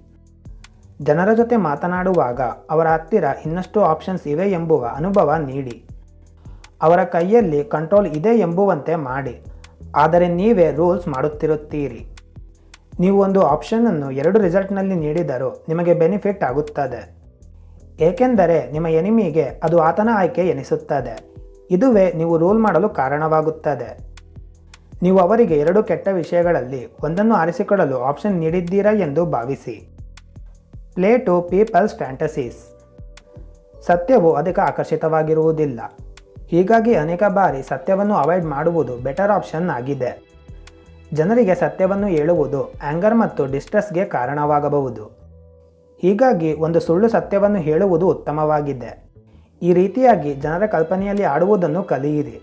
ಜನರ ಜೊತೆ ಮಾತನಾಡುವಾಗ ಅವರ ಹತ್ತಿರ ಇನ್ನಷ್ಟು ಆಪ್ಷನ್ಸ್ ಇವೆ ಎಂಬುವ ಅನುಭವ ನೀಡಿ. ಅವರ ಕೈಯಲ್ಲಿ ಕಂಟ್ರೋಲ್ ಇದೆ ಎಂಬುವಂತೆ ಮಾಡಿ. ಆದರೆ ನೀವೇ ರೂಲ್ಸ್ ಮಾಡುತ್ತಿರುತ್ತೀರಿ. ನೀವು ಒಂದು ಆಪ್ಷನನ್ನು ಎರಡು ರಿಸಲ್ಟ್ನಲ್ಲಿ ನೀಡಿದರೂ ನಿಮಗೆ ಬೆನಿಫಿಟ್ ಆಗುತ್ತದೆ. ಏಕೆಂದರೆ ನಿಮ್ಮ ಎನಿಮಿಗೆ ಅದು ಆತನ ಆಯ್ಕೆ ಎನಿಸುತ್ತದೆ. ಇದುವೇ ನೀವು ರೂಲ್ ಮಾಡಲು ಕಾರಣವಾಗುತ್ತದೆ. ನೀವು ಅವರಿಗೆ ಎರಡು ಕೆಟ್ಟ ವಿಷಯಗಳಲ್ಲಿ ಒಂದನ್ನು ಆರಿಸಿಕೊಳ್ಳಲು ಆಪ್ಷನ್ ನೀಡಿದ್ದೀರಾ ಎಂದು ಭಾವಿಸಿ. ಪ್ಲೇ ಟು ಪೀಪಲ್ಸ್ ಫ್ಯಾಂಟಸೀಸ್ ಸತ್ಯವು ಅಧಿಕ ಆಕರ್ಷಿತವಾಗಿರುವುದಿಲ್ಲ. ಹೀಗಾಗಿ ಅನೇಕ ಬಾರಿ ಸತ್ಯವನ್ನು ಅವಾಯ್ಡ್ ಮಾಡುವುದು ಬೆಟರ್ ಆಪ್ಷನ್ ಆಗಿದೆ. ಜನರಿಗೆ ಸತ್ಯವನ್ನು ಹೇಳುವುದು ಆ್ಯಂಗರ್ ಮತ್ತು ಡಿಸ್ಟ್ರೆಸ್ಗೆ ಕಾರಣವಾಗಬಹುದು. ಹೀಗಾಗಿ ಒಂದು ಸುಳ್ಳು ಸತ್ಯವನ್ನು ಹೇಳುವುದು ಉತ್ತಮವಾಗಿದೆ. ಈ ರೀತಿಯಾಗಿ ಜನರ ಕಲ್ಪನೆಯಲ್ಲಿ ಆಡುವುದನ್ನು ಕಲಿಯಿರಿ.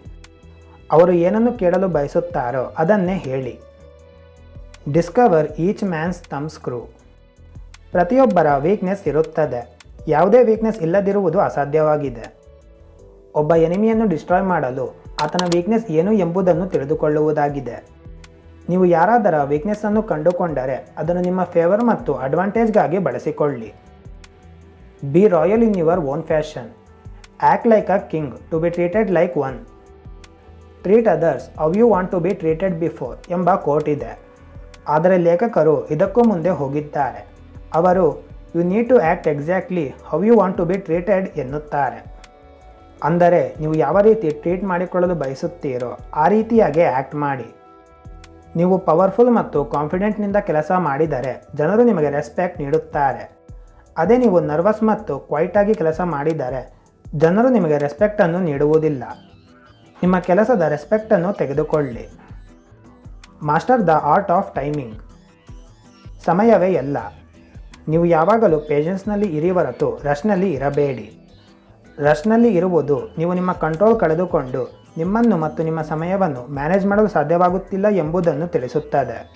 ಅವರು ಏನನ್ನು ಕೇಳಲು ಬಯಸುತ್ತಾರೋ ಅದನ್ನೇ ಹೇಳಿ. Discover each man's thumbscrew ಪ್ರತಿಯೊಬ್ಬರ ವೀಕ್ನೆಸ್ ಇರುತ್ತದೆ. ಯಾವುದೇ ವೀಕ್ನೆಸ್ ಇಲ್ಲದಿರುವುದು ಅಸಾಧ್ಯವಾಗಿದೆ. ಒಬ್ಬ ಎನಿಮಿಯನ್ನು ಡಿಸ್ಟ್ರಾಯ್ ಮಾಡಲು ಆತನ ವೀಕ್ನೆಸ್ ಏನು ಎಂಬುದನ್ನು ತಿಳಿದುಕೊಳ್ಳುವುದಾಗಿದೆ. ನೀವು ಯಾರಾದರ ವೀಕ್ನೆಸ್ಸನ್ನು ಕಂಡುಕೊಂಡರೆ ಅದನ್ನು ನಿಮ್ಮ ಫೇವರ್ ಮತ್ತು ಅಡ್ವಾಂಟೇಜ್ಗಾಗಿ ಬಳಸಿಕೊಳ್ಳಿ. Be royal in your own fashion act like a king to be treated like one treat others as you want to be treated before ಎಂಬ ಕೋಟ್ ಇದೆ. ಆದರೆ ಲೇಖಕರು ಇದಕ್ಕೂ ಮುಂದೆ ಹೋಗಿದ್ದಾರೆ. ಅವರು you need to act exactly how you want to be treated ಎನ್ನುತ್ತಾರೆ. ಅಂದರೆ ನೀವು ಯಾವ ರೀತಿ ಟ್ರೀಟ್ ಮಾಡಿಕೊಳ್ಳಲು ಬಯಸುತ್ತೀರೋ ಆ ರೀತಿಯಾಗಿ ಆ್ಯಕ್ಟ್ ಮಾಡಿ. ನೀವು ಪವರ್ಫುಲ್ ಮತ್ತು ಕಾನ್ಫಿಡೆಂಟ್ನಿಂದ ಕೆಲಸ ಮಾಡಿದರೆ ಜನರು ನಿಮಗೆ ರೆಸ್ಪೆಕ್ಟ್ ನೀಡುತ್ತಾರೆ. ಅದೇ ನೀವು ನರ್ವಸ್ ಮತ್ತು ಕ್ವೈಟಾಗಿ ಕೆಲಸ ಮಾಡಿದರೆ ಜನರು ನಿಮಗೆ ರೆಸ್ಪೆಕ್ಟನ್ನು ನೀಡುವುದಿಲ್ಲ. ನಿಮ್ಮ ಕೆಲಸದ ರೆಸ್ಪೆಕ್ಟನ್ನು ತೆಗೆದುಕೊಳ್ಳಿ. Master the art of timing. ಸಮಯವೇ ಎಲ್ಲ. ನೀವು ಯಾವಾಗಲೂ ಪೇಷನ್ಸ್ನಲ್ಲಿ ಇರಿ ಹೊರತು ರಶ್ನಲ್ಲಿ ಇರಬೇಡಿ. ರಶ್ನಲ್ಲಿ ಇರುವುದು ನೀವು ನಿಮ್ಮ ಕಂಟ್ರೋಲ್ ಕಳೆದುಕೊಂಡು ನಿಮ್ಮನ್ನು ಮತ್ತು ನಿಮ್ಮ ಸಮಯವನ್ನು ಮ್ಯಾನೇಜ್ ಮಾಡಲು ಸಾಧ್ಯವಾಗುತ್ತಿಲ್ಲ ಎಂಬುದನ್ನು ತಿಳಿಸುತ್ತದೆ.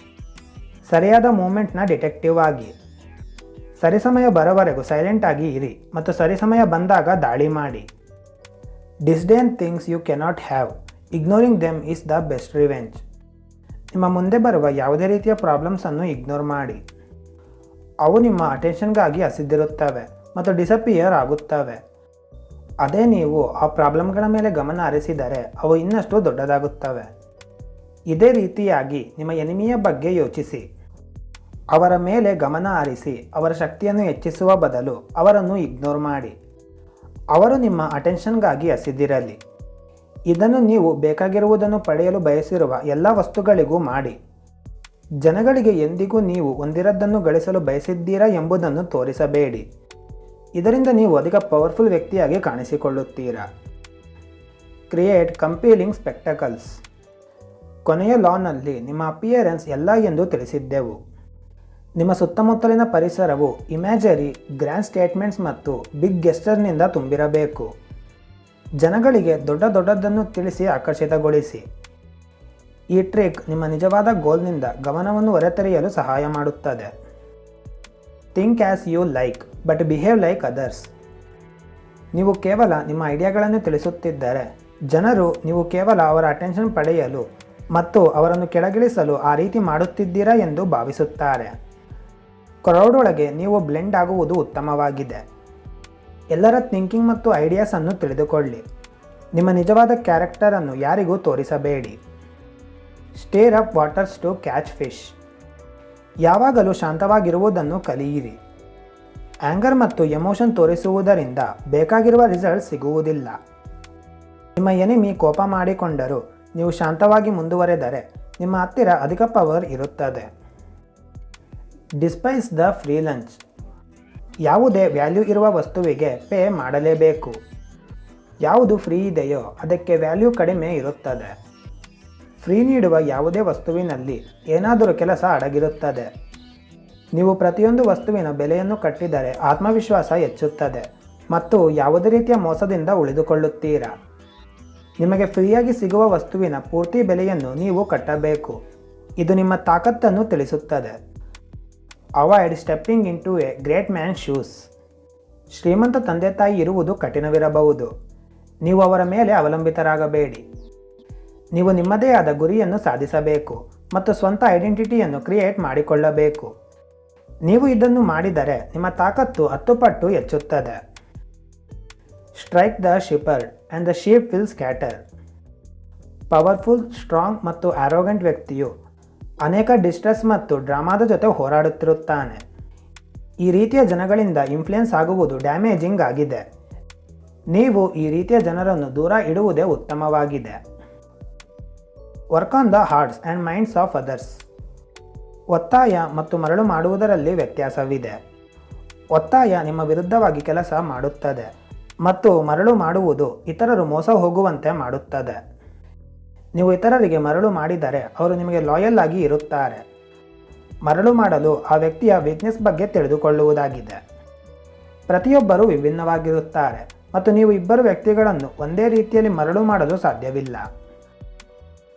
ಸರಿಯಾದ ಮೂಮೆಂಟ್ನ ಡಿಟೆಕ್ಟಿವ್ ಆಗಿ. ಸರಿಸಮಯ ಬರೋವರೆಗೂ ಸೈಲೆಂಟ್ ಆಗಿ ಇರಿ ಮತ್ತು ಸರಿಸಮಯ ಬಂದಾಗ ದಾಳಿ ಮಾಡಿ. Disdain things you cannot have ignoring them is the best revenge ನಿಮ್ಮ ಮುಂದೆ ಬರುವ ಯಾವುದೇ ರೀತಿಯ ಪ್ರಾಬ್ಲಮ್ಸನ್ನು ಇಗ್ನೋರ್ ಮಾಡಿ. ಅವು ನಿಮ್ಮ ಅಟೆನ್ಷನ್ಗಾಗಿ ಹಸಿದಿರುತ್ತವೆ ಮತ್ತು ಡಿಸಪಿಯರ್ ಆಗುತ್ತವೆ. ಅದೇ ನೀವು ಆ ಪ್ರಾಬ್ಲಮ್ಗಳ ಮೇಲೆ ಗಮನ ಹರಿಸಿದರೆ ಅವು ಇನ್ನಷ್ಟು ದೊಡ್ಡದಾಗುತ್ತವೆ. ಇದೇ ರೀತಿಯಾಗಿ ನಿಮ್ಮ ಎನಿಮಿಯ ಬಗ್ಗೆ ಯೋಚಿಸಿ. ಅವರ ಮೇಲೆ ಗಮನ ಹರಿಸಿ, ಅವರ ಶಕ್ತಿಯನ್ನು ಹೆಚ್ಚಿಸುವ ಬದಲು ಅವರನ್ನು ಇಗ್ನೋರ್ ಮಾಡಿ. ಅವರು ನಿಮ್ಮ ಅಟೆನ್ಷನ್ಗಾಗಿ ಹಸಿದಿರಲಿ. ಇದನ್ನು ನೀವು ಬೇಕಾಗಿರುವುದನ್ನು ಪಡೆಯಲು ಬಯಸಿರುವ ಎಲ್ಲ ವಸ್ತುಗಳಿಗೂ ಮಾಡಿ. ಜನಗಳಿಗೆ ಎಂದಿಗೂ ನೀವು ಹೊಂದಿರದ್ದನ್ನು ಗಳಿಸಲು ಬಯಸಿದ್ದೀರಾ ಎಂಬುದನ್ನು ತೋರಿಸಬೇಡಿ. ಇದರಿಂದ ನೀವು ಅಧಿಕ ಪವರ್ಫುಲ್ ವ್ಯಕ್ತಿಯಾಗಿ ಕಾಣಿಸಿಕೊಳ್ಳುತ್ತೀರಾ. ಕ್ರಿಯೇಟ್ ಕಂಪೀಲಿಂಗ್ ಸ್ಪೆಕ್ಟಕಲ್ಸ್ ಕೊನೆಯ ಲಾನಲ್ಲಿ ನಿಮ್ಮ ಅಪಿಯರೆನ್ಸ್ ಎಲ್ಲ ಎಂದು ತಿಳಿಸಿದ್ದೆವು. ನಿಮ್ಮ ಸುತ್ತಮುತ್ತಲಿನ ಪರಿಸರವು ಇಮ್ಯಾಜರಿ ಗ್ರ್ಯಾಂಡ್ ಸ್ಟೇಟ್ಮೆಂಟ್ಸ್ ಮತ್ತು ಬಿಗ್ ಗೆಸ್ಟರ್ನಿಂದ ತುಂಬಿರಬೇಕು. ಜನಗಳಿಗೆ ದೊಡ್ಡ ದೊಡ್ಡದನ್ನು ತಿಳಿಸಿ ಆಕರ್ಷಿತಗೊಳಿಸಿ. ಈ ಟ್ರಿಕ್ ನಿಮ್ಮ ನಿಜವಾದ ಗೋಲ್ನಿಂದ ಗಮನವನ್ನು ಹೊರತೆರೆಯಲು ಸಹಾಯ ಮಾಡುತ್ತದೆ. Think as you like but behave like others ನೀವು ಕೇವಲ ನಿಮ್ಮ ಐಡಿಯಾಗಳನ್ನು ತಿಳಿಸುತ್ತಿದ್ದರೆ, ಜನರು ನೀವು ಕೇವಲ ಅವರ ಅಟೆನ್ಷನ್ ಪಡೆಯಲು ಮತ್ತು ಅವರನ್ನು ಕೆಳಗಿಳಿಸಲು ಆ ರೀತಿ ಮಾಡುತ್ತಿದ್ದೀರಾ ಎಂದು ಭಾವಿಸುತ್ತಾರೆ. ಕ್ರೌಡ್ ಒಳಗೆ ನೀವು ಬ್ಲೆಂಡ್ ಆಗುವುದು ಉತ್ತಮವಾಗಿದೆ. ಎಲ್ಲರ ಥಿಂಕಿಂಗ್ ಮತ್ತು ಐಡಿಯಾಸನ್ನು ತಿಳಿದುಕೊಳ್ಳಿ. ನಿಮ್ಮ ನಿಜವಾದ ಕ್ಯಾರೆಕ್ಟರನ್ನು ಯಾರಿಗೂ ತೋರಿಸಬೇಡಿ. Stir up waters to catch fish ಯಾವಾಗಲೂ ಶಾಂತವಾಗಿರುವುದನ್ನು ಕಲಿಯಿರಿ. ಆ್ಯಂಗರ್ ಮತ್ತು ಎಮೋಷನ್ ತೋರಿಸುವುದರಿಂದ ಬೇಕಾಗಿರುವ ರಿಸಲ್ಟ್ ಸಿಗುವುದಿಲ್ಲ. ನಿಮ್ಮ ಎನಿಮಿ ಕೋಪ ಮಾಡಿಕೊಂಡರೂ, ನೀವು ಶಾಂತವಾಗಿ ಮುಂದುವರೆದರೆ ನಿಮ್ಮ ಹತ್ತಿರ ಅಧಿಕ ಪವರ್ ಇರುತ್ತದೆ. Despise the free lunch. ಯಾವುದೇ ವ್ಯಾಲ್ಯೂ ಇರುವ ವಸ್ತುವಿಗೆ ಪೇ ಮಾಡಲೇಬೇಕು. ಯಾವುದು ಫ್ರೀ ಇದೆಯೋ ಅದಕ್ಕೆ ವ್ಯಾಲ್ಯೂ ಕಡಿಮೆ ಇರುತ್ತದೆ. ಫ್ರೀ ನೀಡುವ ಯಾವುದೇ ವಸ್ತುವಿನಲ್ಲಿ ಏನಾದರೂ ಕೆಲಸ ಅಡಗಿರುತ್ತದೆ. ನೀವು ಪ್ರತಿಯೊಂದು ವಸ್ತುವಿನ ಬೆಲೆಯನ್ನು ಕಟ್ಟಿದರೆ ಆತ್ಮವಿಶ್ವಾಸ ಹೆಚ್ಚುತ್ತದೆ ಮತ್ತು ಯಾವುದೇ ರೀತಿಯ ಮೋಸದಿಂದ ಉಳಿದುಕೊಳ್ಳುತ್ತೀರಾ? ನಿಮಗೆ ಫ್ರೀಯಾಗಿ ಸಿಗುವ ವಸ್ತುವಿನ ಪೂರ್ತಿ ಬೆಲೆಯನ್ನು ನೀವು ಕಟ್ಟಬೇಕು. ಇದು ನಿಮ್ಮ ತಾಕತ್ತನ್ನು ತಿಳಿಸುತ್ತದೆ. Avoid stepping into a great man shoes ಶ್ರೀಮಂತ ತಂದೆ ತಾಯಿ ಇರುವುದು ಕಠಿಣವಿರಬಹುದು. ನೀವು ಅವರ ಮೇಲೆ ಅವಲಂಬಿತರಾಗಬೇಡಿ. ನೀವು ನಿಮ್ಮದೇ ಆದ ಗುರಿಯನ್ನು ಸಾಧಿಸಬೇಕು ಮತ್ತು ಸ್ವಂತ ಐಡೆಂಟಿಟಿಯನ್ನು ಕ್ರಿಯೇಟ್ ಮಾಡಿಕೊಳ್ಳಬೇಕು. ನೀವು ಇದನ್ನು ಮಾಡಿದರೆ ನಿಮ್ಮ ತಾಕತ್ತು ಹತ್ತು ಪಟ್ಟು ಹೆಚ್ಚುತ್ತದೆ. Strike the shepherd and the sheep will scatter powerful strong ಮತ್ತು ಆರೋಗೆಂಟ್ ವ್ಯಕ್ತಿಯು ಅನೇಕ ಡಿಸ್ಟ್ರೆಸ್ ಮತ್ತು ಡ್ರಾಮಾದ ಜೊತೆ ಹೋರಾಡುತ್ತಿರುತ್ತಾನೆ. ಈ ರೀತಿಯ ಜನಗಳಿಂದ ಇನ್ಫ್ಲುಯೆನ್ಸ್ ಆಗುವುದು ಡ್ಯಾಮೇಜಿಂಗ್ ಆಗಿದೆ. ನೀವು ಈ ರೀತಿಯ ಜನರನ್ನು ದೂರ ಇಡುವುದೇ ಉತ್ತಮವಾಗಿದೆ. Work on the hearts and minds of others ಒತ್ತಾಯ ಮತ್ತು ಮರಳು ಮಾಡುವುದರಲ್ಲಿ ವ್ಯತ್ಯಾಸವಿದೆ. ಒತ್ತಾಯ ನಿಮ್ಮ ವಿರುದ್ಧವಾಗಿ ಕೆಲಸ ಮಾಡುತ್ತದೆ ಮತ್ತು ಮರಳು ಮಾಡುವುದು ಇತರರು ಮೋಸ ಹೋಗುವಂತೆ ಮಾಡುತ್ತದೆ. ನೀವು ಇತರರಿಗೆ ಮರಳು ಮಾಡಿದರೆ ಅವರು ನಿಮಗೆ ಲಾಯಲ್ ಆಗಿ ಇರುತ್ತಾರೆ. ಮರಳು ಮಾಡಲು ಆ ವ್ಯಕ್ತಿಯ ವೀಕ್ನೆಸ್ ಬಗ್ಗೆ ತಿಳಿದುಕೊಳ್ಳುವುದಾಗಿದೆ. ಪ್ರತಿಯೊಬ್ಬರೂ ವಿಭಿನ್ನವಾಗಿರುತ್ತಾರೆ ಮತ್ತು ನೀವು ಇಬ್ಬರು ವ್ಯಕ್ತಿಗಳನ್ನು ಒಂದೇ ರೀತಿಯಲ್ಲಿ ಮರಳು ಮಾಡಲು ಸಾಧ್ಯವಿಲ್ಲ.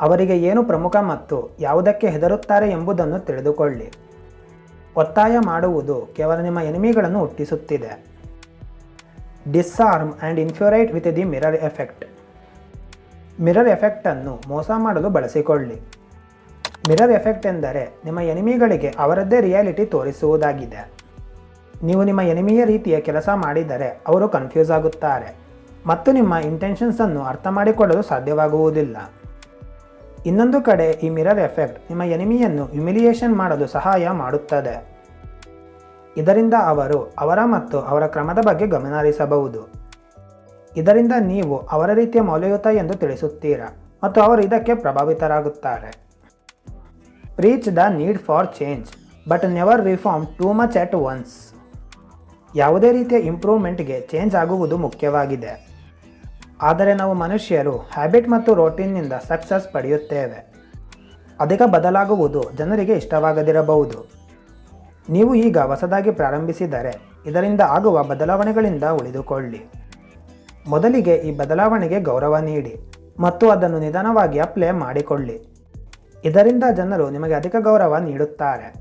ಅವರಿಗೆ ಏನು ಪ್ರಮುಖ ಮತ್ತು ಯಾವುದಕ್ಕೆ ಹೆದರುತ್ತಾರೆ ಎಂಬುದನ್ನು ತಿಳಿದುಕೊಳ್ಳಿ. ಒತ್ತಾಯ ಮಾಡುವುದು ಕೇವಲ ನಿಮ್ಮ ಎನಿಮಿಗಳನ್ನು ಹುಟ್ಟಿಸುತ್ತಿದೆ. Disarm and infuriate with the mirror effect mirror ಎಫೆಕ್ಟನ್ನು ಮೋಸ ಮಾಡಲು ಬಳಸಿಕೊಳ್ಳಿ. ಮಿರರ್ ಎಫೆಕ್ಟ್ ಎಂದರೆ ನಿಮ್ಮ ಎನಿಮಿಗಳಿಗೆ ಅವರದ್ದೇ ರಿಯಾಲಿಟಿ ತೋರಿಸುವುದಾಗಿದೆ. ನೀವು ನಿಮ್ಮ ಎನಿಮಿಯ ರೀತಿಯ ಕೆಲಸ ಮಾಡಿದರೆ ಅವರು ಕನ್ಫ್ಯೂಸ್ ಆಗುತ್ತಾರೆ. ಮತ್ತು ನಿಮ್ಮ ಇಂಟೆನ್ಷನ್ಸನ್ನು ಅರ್ಥ ಮಾಡಿಕೊಳ್ಳಲು ಸಾಧ್ಯವಾಗುವುದಿಲ್ಲ. ಇನ್ನೊಂದು ಕಡೆ ಈ ಮಿರರ್ ಎಫೆಕ್ಟ್ ನಿಮ್ಮ ಎನಿಮಿಯನ್ನು ಹ್ಯುಮಿಲಿಯೇಷನ್ ಮಾಡಲು ಸಹಾಯ ಮಾಡುತ್ತದೆ. ಇದರಿಂದ ಅವರು ಅವರ ಮತ್ತು ಅವರ ಕ್ರಮದ ಬಗ್ಗೆ ಗಮನಹರಿಸಬಹುದು. ಇದರಿಂದ ನೀವು ಅವರ ರೀತಿಯ ಮೌಲ್ಯಯುತ ಎಂದು ತಿಳಿಸುತ್ತೀರಾ ಮತ್ತು ಅವರು ಇದಕ್ಕೆ ಪ್ರಭಾವಿತರಾಗುತ್ತಾರೆ. Reach the need for change but never reform too much at once ಯಾವುದೇ ರೀತಿಯ ಇಂಪ್ರೂವ್ಮೆಂಟ್ಗೆ ಚೇಂಜ್ ಆಗುವುದು ಮುಖ್ಯವಾಗಿದೆ. ಆದರೆ ನಾವು ಮನುಷ್ಯರು ಹ್ಯಾಬಿಟ್ ಮತ್ತು ರೋಟೀನ್ನಿಂದ ಸಕ್ಸಸ್ ಪಡೆಯುತ್ತೇವೆ. ಅಧಿಕ ಬದಲಾಗುವುದು ಜನರಿಗೆ ಇಷ್ಟವಾಗದಿರಬಹುದು. ನೀವು ಈಗ ಹೊಸದಾಗಿ ಪ್ರಾರಂಭಿಸಿದರೆ ಇದರಿಂದ ಆಗುವ ಬದಲಾವಣೆಗಳಿಂದ ಉಳಿದುಕೊಳ್ಳಿ. ಮೊದಲಿಗೆ ಈ ಬದಲಾವಣೆಗೆ ಗೌರವ ನೀಡಿ ಮತ್ತು ಅದನ್ನು ನಿಧಾನವಾಗಿ ಅಪ್ಲೈ ಮಾಡಿಕೊಳ್ಳಿ. ಇದರಿಂದ ಜನರು ನಿಮಗೆ ಅಧಿಕ ಗೌರವ ನೀಡುತ್ತಾರೆ.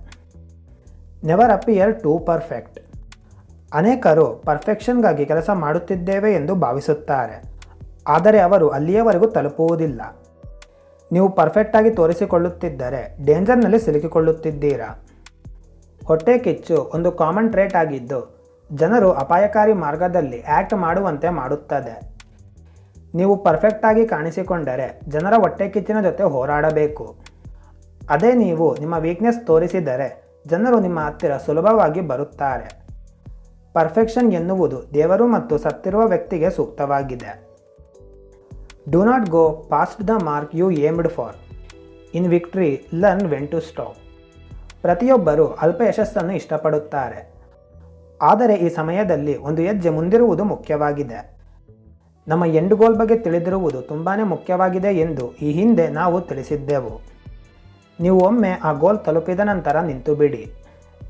ನೆವರ್ ಅಪಿಯರ್ ಟು ಪರ್ಫೆಕ್ಟ್ ಅನೇಕರು ಪರ್ಫೆಕ್ಷನ್ಗಾಗಿ ಕೆಲಸ ಮಾಡುತ್ತಿದ್ದೇವೆ ಎಂದು ಭಾವಿಸುತ್ತಾರೆ. ಆದರೆ ಅವರು ಅಲ್ಲಿಯವರೆಗೂ ತಲುಪುವುದಿಲ್ಲ. ನೀವು ಪರ್ಫೆಕ್ಟಾಗಿ ತೋರಿಸಿಕೊಳ್ಳುತ್ತಿದ್ದರೆ ಡೇಂಜರ್ನಲ್ಲಿ ಸಿಲುಕಿಕೊಳ್ಳುತ್ತಿದ್ದೀರಾ? ಹೊಟ್ಟೆ ಕಿಚ್ಚು ಒಂದು ಕಾಮನ್ ಟ್ರೇಟ್ ಆಗಿದ್ದು, ಜನರು ಅಪಾಯಕಾರಿ ಮಾರ್ಗದಲ್ಲಿ ಆ್ಯಕ್ಟ್ ಮಾಡುವಂತೆ ಮಾಡುತ್ತದೆ. ನೀವು ಪರ್ಫೆಕ್ಟಾಗಿ ಕಾಣಿಸಿಕೊಂಡರೆ ಜನರ ಹೊಟ್ಟೆ ಕಿಚ್ಚಿನ ಜೊತೆ ಹೋರಾಡಬೇಕು. ಅದೇ ನೀವು ನಿಮ್ಮ ವೀಕ್ನೆಸ್ ತೋರಿಸಿದರೆ ಜನರು ನಿಮ್ಮ ಹತ್ತಿರ ಸುಲಭವಾಗಿ ಬರುತ್ತಾರೆ. ಪರ್ಫೆಕ್ಷನ್ ಎನ್ನುವುದು ದೇವರು ಮತ್ತು ಸತ್ತಿರುವ ವ್ಯಕ್ತಿಗೆ ಸೂಕ್ತವಾಗಿದೆ. Do not go past the mark you aimed for in victory learn when to stop ಪ್ರತಿಯೊಬ್ಬರು ಅಲ್ಪ ಯಶಸ್ಸನ್ನು ಇಷ್ಟಪಡುತ್ತಾರೆ. ಆದರೆ ಈ ಸಮಯದಲ್ಲಿ ಒಂದು ಹೆಜ್ಜೆ ಮುಂದಿರುವುದು ಮುಖ್ಯವಾಗಿದೆ. ನಮ್ಮ ಎಂಡ್ ಗೋಲ್ ಬಗ್ಗೆ ತಿಳಿದಿರುವುದು ತುಂಬಾ ಮುಖ್ಯವಾಗಿದೆ ಎಂದು ಈ ಹಿಂದೆ ನಾವು ತಿಳಿಸಿದ್ದೆವು. ನೀವು ಒಮ್ಮೆ ಆ ಗೋಲ್ ತಲುಪಿದ ನಂತರ ನಿಂತು ಬಿಡಿ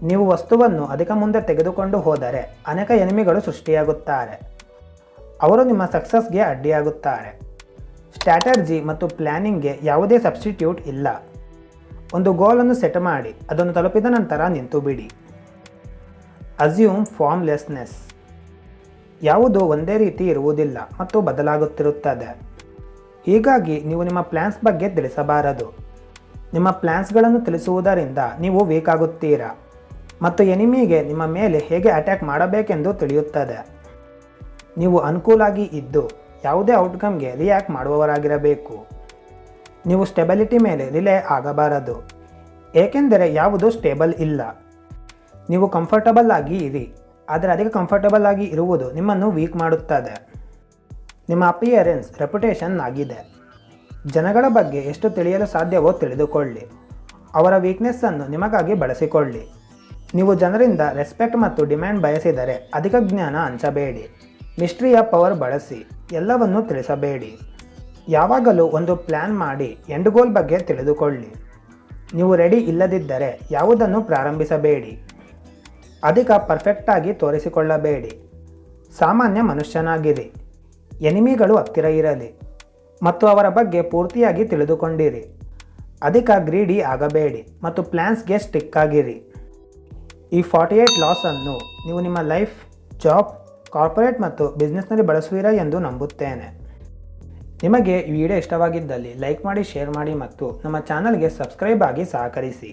ನೀವು ವಸ್ತುವನ್ನು ಅಧಿಕ ಮುಂದೆ ತೆಗೆದುಕೊಂಡು ಹೋದರೆ ಅನೇಕ ಎನಿಮಿಗಳು ಸೃಷ್ಟಿಯಾಗುತ್ತಾರೆ. ಅವರು ನಿಮ್ಮ ಸಕ್ಸಸ್ಗೆ ಅಡ್ಡಿಯಾಗುತ್ತಾರೆ. ಸ್ಟ್ರಾಟರ್ಜಿ ಮತ್ತು ಪ್ಲ್ಯಾನಿಂಗ್ಗೆ ಯಾವುದೇ ಸಬ್ಸ್ಟಿಟ್ಯೂಟ್ ಇಲ್ಲ. ಒಂದು ಗೋಲನ್ನು ಸೆಟ್ ಮಾಡಿ, ಅದನ್ನು ತಲುಪಿದ ನಂತರ ನಿಂತು ಬಿಡಿ. ಅಸ್ಯೂಮ್ ಫಾರ್ಮ್ಲೆಸ್ನೆಸ್ ಯಾವುದು ಒಂದೇ ರೀತಿ ಇರುವುದಿಲ್ಲ ಮತ್ತು ಬದಲಾಗುತ್ತಿರುತ್ತದೆ. ಹೀಗಾಗಿ ನೀವು ನಿಮ್ಮ ಪ್ಲ್ಯಾನ್ಸ್ ಬಗ್ಗೆ ತಿಳಿಸಬಾರದು. ನಿಮ್ಮ ಪ್ಲ್ಯಾನ್ಸ್ಗಳನ್ನು ತಿಳಿಸುವುದರಿಂದ ನೀವು ವೀಕ್ ಆಗುತ್ತೀರಾ ಮತ್ತು ಎನಿಮಿಗೆ ನಿಮ್ಮ ಮೇಲೆ ಹೇಗೆ ಅಟ್ಯಾಕ್ ಮಾಡಬೇಕೆಂದು ತಿಳಿಯುತ್ತದೆ. ನೀವು ಅನುಕೂಲಾಗಿ ಇದ್ದು ಯಾವುದೇ ಔಟ್ಕಮ್ಗೆ ರಿಯಾಕ್ಟ್ ಮಾಡುವವರಾಗಿರಬೇಕು. ನೀವು ಸ್ಟೆಬಿಲಿಟಿ ಮೇಲೆ ರಿಲೇ ಆಗಬಾರದು. ಏಕೆಂದರೆ ಯಾವುದು ಸ್ಟೇಬಲ್ ಇಲ್ಲ. ನೀವು ಕಂಫರ್ಟಬಲ್ ಆಗಿ ಇರಿ. ಆದರೆ ಅಧಿಕ ಕಂಫರ್ಟಬಲ್ ಆಗಿ ಇರುವುದು ನಿಮ್ಮನ್ನು ವೀಕ್ ಮಾಡುತ್ತದೆ. ನಿಮ್ಮ ಅಪಿಯರೆನ್ಸ್ ರೆಪ್ಯುಟೇಷನ್ ಆಗಿದೆ. ಜನಗಳ ಬಗ್ಗೆ ಎಷ್ಟು ತಿಳಿಯಲು ಸಾಧ್ಯವೋ ತಿಳಿದುಕೊಳ್ಳಿ. ಅವರ ವೀಕ್ನೆಸ್ಸನ್ನು ನಿಮಗಾಗಿ ಬಳಸಿಕೊಳ್ಳಿ. ನೀವು ಜನರಿಂದ ರೆಸ್ಪೆಕ್ಟ್ ಮತ್ತು ಡಿಮ್ಯಾಂಡ್ ಬಯಸಿದರೆ ಅಧಿಕ ಜ್ಞಾನ ಹಂಚಬೇಡಿ. ಮಿಸ್ಟ್ರಿಯ ಪವರ್ ಬಳಸಿ ಎಲ್ಲವನ್ನು ತಿಳಿಸಬೇಡಿ. ಯಾವಾಗಲೂ ಒಂದು ಪ್ಲ್ಯಾನ್ ಮಾಡಿ ಎಂಡ್ ಗೋಲ್ ಬಗ್ಗೆ ತಿಳಿದುಕೊಳ್ಳಿ. ನೀವು ರೆಡಿ ಇಲ್ಲದಿದ್ದರೆ ಯಾವುದನ್ನು ಪ್ರಾರಂಭಿಸಬೇಡಿ. ಅಧಿಕ ಪರ್ಫೆಕ್ಟಾಗಿ ತೋರಿಸಿಕೊಳ್ಳಬೇಡಿ. ಸಾಮಾನ್ಯ ಮನುಷ್ಯನಾಗಿರಿ. ಎನಿಮಿಗಳು ಹತ್ತಿರ ಇರಲಿ. ಮತ್ತು ಅವರ ಬಗ್ಗೆ ಪೂರ್ತಿಯಾಗಿ ತಿಳಿದುಕೊಂಡಿರಿ. ಅಧಿಕ ಗ್ರೀಡಿ ಆಗಬೇಡಿ ಮತ್ತು ಪ್ಲ್ಯಾನ್ಸ್ಗೆ ಸ್ಟಿಕ್ ಆಗಿರಿ. ಈ ಫಾರ್ಟಿ ಏಯ್ಟ್ ಲಾಸನ್ನು ನೀವು ನಿಮ್ಮ ಲೈಫ್, ಜಾಬ್ ಕಾರ್ಪೊರೇಟ್ ಮತ್ತು ಬಿಸ್ನೆಸ್ನಲ್ಲಿ ಬಳಸುವಿರಾ ಎಂದು ನಂಬುತ್ತೇನೆ. ನಿಮಗೆ ಈ ವಿಡಿಯೋ ಇಷ್ಟವಾಗಿದ್ದಲ್ಲಿ ಲೈಕ್ ಮಾಡಿ, ಶೇರ್ ಮಾಡಿ ಮತ್ತು ನಮ್ಮ ಚಾನಲ್ಗೆ ಸಬ್ಸ್ಕ್ರೈಬ್ ಆಗಿ ಸಹಕರಿಸಿ.